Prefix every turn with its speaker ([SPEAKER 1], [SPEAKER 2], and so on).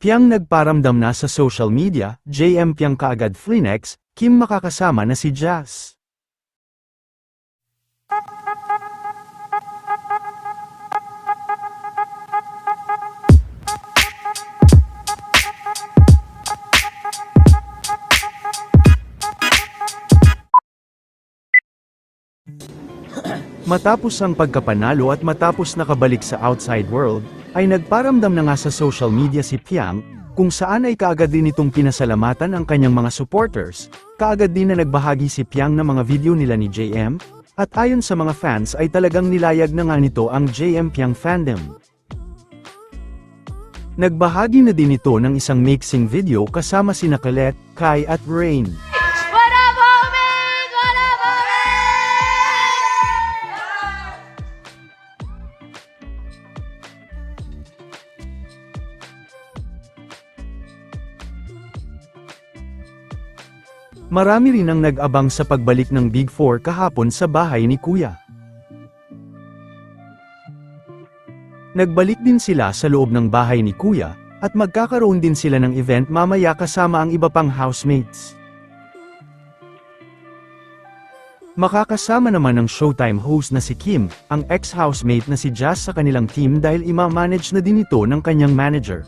[SPEAKER 1] Piang nagparamdam na sa social media, JM Piang kaagad Flinex, Kim makakasama na si Jazz. Matapos ang pagkapanalo at matapos nakabalik sa outside world, ay nagparamdam na nga sa social media si Piang, kung saan ay kaagad din itong pinasalamatan ang kanyang mga supporters, kaagad din na nagbahagi si Piang ng mga video nila ni JM, at ayon sa mga fans ay talagang nilayag na nga nito ang JM Piang fandom. Nagbahagi na din ito ng isang mixing video kasama sina Colette, Kai at Rain. Marami rin ang nag-abang sa pagbalik ng Big Four kahapon sa bahay ni Kuya. Nagbalik din sila sa loob ng bahay ni Kuya, at magkakaroon din sila ng event mamaya kasama ang iba pang housemates. Makakasama naman ng Showtime host na si Kim, ang ex-housemate na si Jazz sa kanilang team dahil ima-manage na din ito ng kanyang manager.